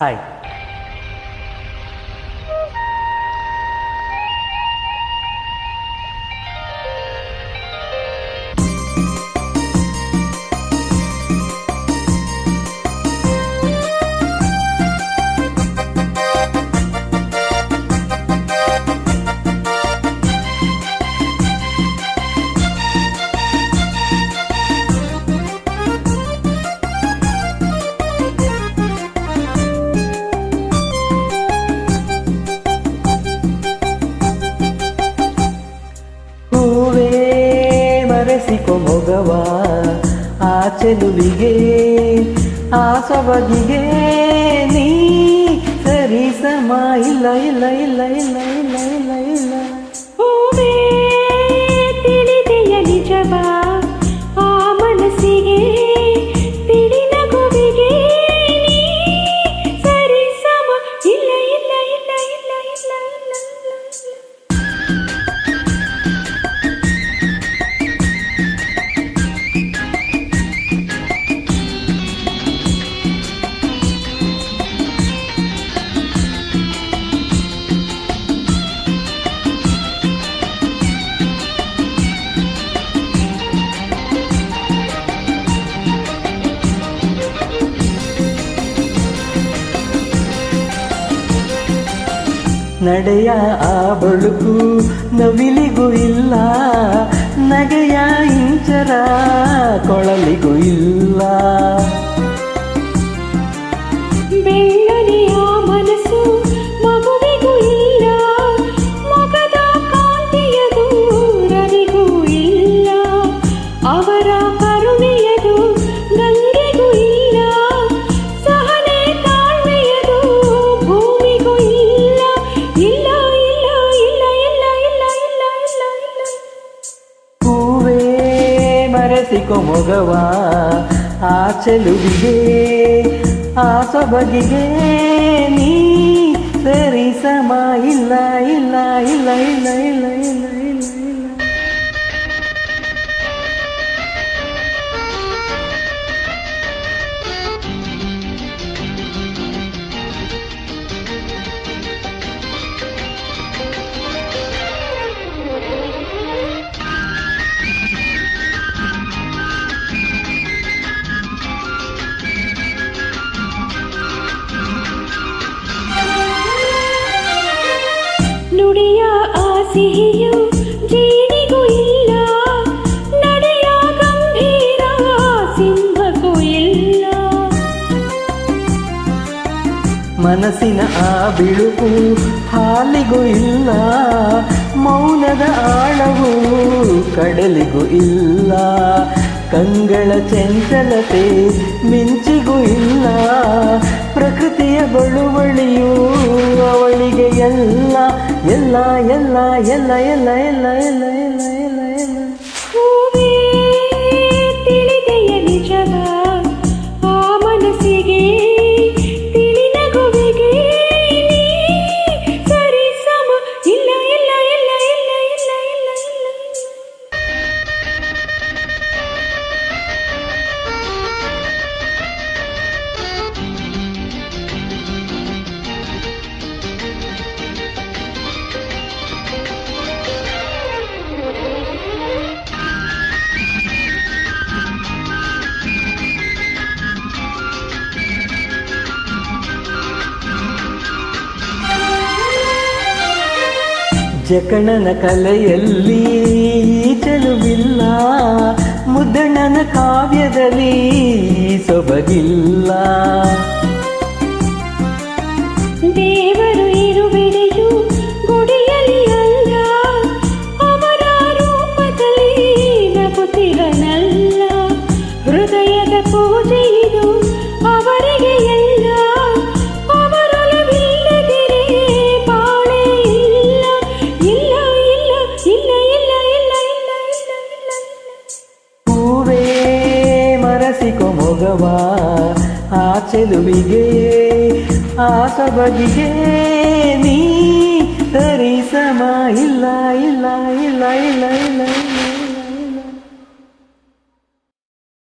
Hi ಮರೆಸಿಕೊ ಮೊಗವ ಆ ಚೆಲುವಿಗೆ ಆ ಸೊಬಗಿಗೆ ನೀ ಸರಿ ಸಮ ಇಲ್ಲ ಇಲ್ಲ ಇಲ್ಲ ಇಲ್ಲ ಇಲ್ಲ ಇಲ್ಲ ನಡೆಯ ಆ ಬಳುಕು ನವಿಲಿಗೂ ಇಲ್ಲ ನಗೆಯ ಇಂಚರ ಕೊಳಲಿಗೂ ಇಲ್ಲ. ಮರೆಸಿಕೊ ಮೊಗವ ಆ ಚೆಲುವಿಗೆ ಆ ಸೊಬಗಿಗೆ ನೀ ಸರಿ ಸಮ ಇಲ್ಲ ಇಲ್ಲ ಇಲ್ಲ ಇಲ್ಲ ಇಲ್ಲ ಇಲ್ಲ ಇಲ್ಲ ನುಡಿಯ ಆ ಸಿಹಿಯು ಜೇನಿಗೂ ಇಲ್ಲ ನಡೆಯ ಗಂಭೀರ ಸಿಂಹಕ್ಕೂ ಇಲ್ಲ ಮನಸ್ಸಿನ ಆ ಬಿಳುಪು ಹಾಲಿಗೂ ಇಲ್ಲ ಮೌನದ ಆಳವು ಕಡಲಿಗೂ ಇಲ್ಲ ಕಂಗಳ ಚಂಚಲತೆ ಮಿಂಚಿಗೂ ಇಲ್ಲ 来呀来呀 la la ಜಕಣನ ಕಲೆಯಲ್ಲಿ ಚೆಲುವಿಲ್ಲ ಮುದ್ದಣ್ಣನ ಕಾವ್ಯದಲ್ಲಿ ಸೊಬಗಿಲ್ಲ. ಹೋಗವ? ಆ ಚೆಲುವಿಗೆ ಆ ಸಬಗಿಗೆ ನೀ ತರಿಸಮ ಇಲ್ಲ.